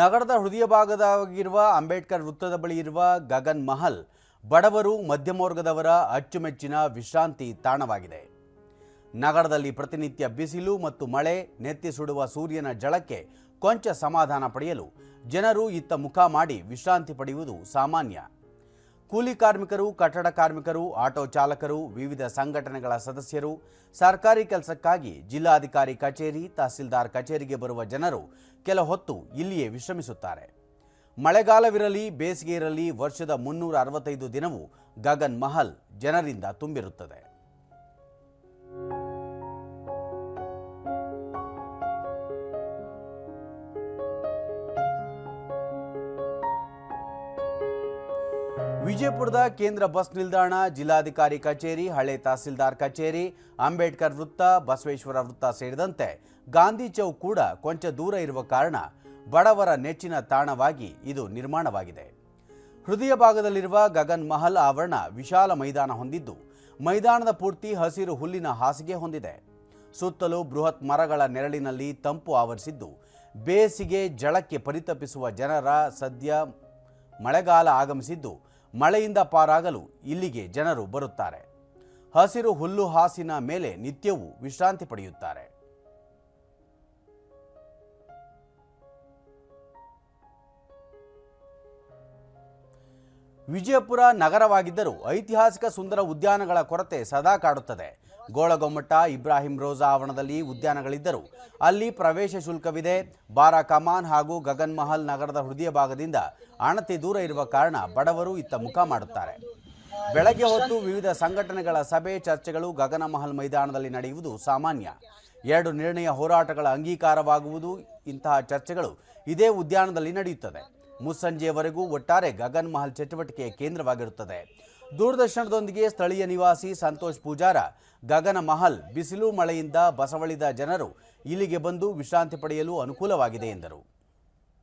ನಗರದ ಹೃದಯ ಭಾಗದಾಗಿರುವ ಅಂಬೇಡ್ಕರ್ ವೃತ್ತದ ಬಳಿ ಇರುವ ಗಗನ್ ಮಹಲ್ ಬಡವರು ಮಧ್ಯಮ ವರ್ಗದವರ ಅಚ್ಚುಮೆಚ್ಚಿನ ವಿಶ್ರಾಂತಿ ತಾಣವಾಗಿದೆ. ನಗರದಲ್ಲಿ ಪ್ರತಿನಿತ್ಯ ಬಿಸಿಲು ಮತ್ತು ಮಳೆ, ನೆತ್ತಿ ಸುಡುವ ಸೂರ್ಯನ ಜಳಕ್ಕೆ ಕೊಂಚ ಸಮಾಧಾನ ಪಡೆಯಲು ಜನರು ಇತ್ತ ಮುಖ ಮಾಡಿ ವಿಶ್ರಾಂತಿ ಪಡೆಯುವುದು ಸಾಮಾನ್ಯ. ಕೂಲಿ ಕಾರ್ಮಿಕರು, ಕಟ್ಟಡ ಕಾರ್ಮಿಕರು, ಆಟೋ ಚಾಲಕರು, ವಿವಿಧ ಸಂಘಟನೆಗಳ ಸದಸ್ಯರು, ಸರ್ಕಾರಿ ಕೆಲಸಕ್ಕಾಗಿ ಜಿಲ್ಲಾಧಿಕಾರಿ ಕಚೇರಿ, ತಹಸೀಲ್ದಾರ್ ಕಚೇರಿಗೆ ಬರುವ ಜನರು ಕೆಲ ಹೊತ್ತು ಇಲ್ಲಿಯೇ ವಿಶ್ರಮಿಸುತ್ತಾರೆ. ಮಳೆಗಾಲವಿರಲಿ ಬೇಸಿಗೆ ಇರಲಿ ವರ್ಷದ ಮುನ್ನೂರ ಅರವತ್ತೈದು ದಿನವೂ ಗಗನ್ ಮಹಲ್ ಜನರಿಂದ ತುಂಬಿರುತ್ತದೆ. ವಿಜಯಪುರದ ಕೇಂದ್ರ ಬಸ್ ನಿಲ್ದಾಣ ಜಿಲ್ಲಾಧಿಕಾರಿ ಕಚೇರಿ, ಹಳೆ ತಹಸೀಲ್ದಾರ್ ಕಚೇರಿ, ಅಂಬೇಡ್ಕರ್ ವೃತ್ತ, ಬಸವೇಶ್ವರ ವೃತ್ತ ಸೇರಿದಂತೆ ಗಾಂಧಿ ಚೌಕ್ ಕೂಡ ಕೊಂಚ ದೂರ ಇರುವ ಕಾರಣ ಬಡವರ ನೆಚ್ಚಿನ ತಾಣವಾಗಿ ಇದು ನಿರ್ಮಾಣವಾಗಿದೆ. ಹೃದಯ ಭಾಗದಲ್ಲಿರುವ ಗಗನ್ ಮಹಲ್ ಆವರಣ ವಿಶಾಲ ಮೈದಾನ ಹೊಂದಿದ್ದು, ಮೈದಾನದ ಪೂರ್ತಿ ಹಸಿರು ಹುಲ್ಲಿನ ಹಾಸಿಗೆ ಹೊಂದಿದೆ. ಸುತ್ತಲೂ ಬೃಹತ್ ಮರಗಳ ನೆರಳಿನಲ್ಲಿ ತಂಪು ಆವರಿಸಿದ್ದು, ಬೇಸಿಗೆ ಜಳಕ್ಕೆ ಪರಿತಪಿಸುವ ಜನರ ಸದ್ಯ ಮಳೆಗಾಲ ಆಗಮಿಸಿದ್ದು ಮಳೆಯಿಂದ ಪಾರಾಗಲು ಇಲ್ಲಿಗೆ ಜನರು ಬರುತ್ತಾರೆ. ಹಸಿರು ಹುಲ್ಲು ಹಾಸಿನ ಮೇಲೆ ನಿತ್ಯವೂ ವಿಶ್ರಾಂತಿ ಪಡೆಯುತ್ತಾರೆ. ವಿಜಯಪುರ ನಗರವಾಗಿದ್ದರೂ ಐತಿಹಾಸಿಕ ಸುಂದರ ಉದ್ಯಾನಗಳ ಕೊರತೆ ಸದಾ ಕಾಡುತ್ತದೆ. ಗೋಳಗೊಮ್ಮಟ ಇಬ್ರಾಹಿಂ ರೋಜಾ ಆವರಣದಲ್ಲಿ ಉದ್ಯಾನಗಳಿದ್ದರು. ಅಲ್ಲಿ ಪ್ರವೇಶ ಶುಲ್ಕವಿದೆ. ಬಾರಾ ಕಮಾನ್ ಹಾಗೂ ಗಗನ್ ಮಹಲ್ ನಗರದ ಹೃದಯ ಭಾಗದಿಂದ ಅಣತಿ ದೂರ ಇರುವ ಕಾರಣ ಬಡವರು ಇತ್ತ ಮುಖ ಮಾಡುತ್ತಾರೆ. ಬೆಳಗ್ಗೆ ಹೊತ್ತು ವಿವಿಧ ಸಂಘಟನೆಗಳ ಸಭೆ ಚರ್ಚೆಗಳು ಗಗನ ಮಹಲ್ ಮೈದಾನದಲ್ಲಿ ನಡೆಯುವುದು ಸಾಮಾನ್ಯ. ಎರಡು ನಿರ್ಣಯ ಹೋರಾಟಗಳ ಅಂಗೀಕಾರವಾಗುವುದು ಇಂತಹ ಚರ್ಚೆಗಳು ಇದೇ ಉದ್ಯಾನದಲ್ಲಿ ನಡೆಯುತ್ತದೆ. ಮುಸ್ಸಂಜೆಯವರೆಗೂ ಒಟ್ಟಾರೆ ಗಗನ್ ಮಹಲ್ ಚಟುವಟಿಕೆಯ ಕೇಂದ್ರವಾಗಿರುತ್ತದೆ. ದೂರದರ್ಶನದೊಂದಿಗೆ ಸ್ಥಳೀಯ ನಿವಾಸಿ ಸಂತೋಷ್ ಪೂಜಾರ, ಗಗನ ಮಹಲ್, ಬಿಸಿಲು ಮಳೆಯಿಂದ ಬಸವಳಿದ ಜನರು ಇಲ್ಲಿಗೆ ಬಂದು ವಿಶ್ರಾಂತಿ ಪಡೆಯಲು ಅನುಕೂಲವಾಗಿದೆ ಎಂದರು.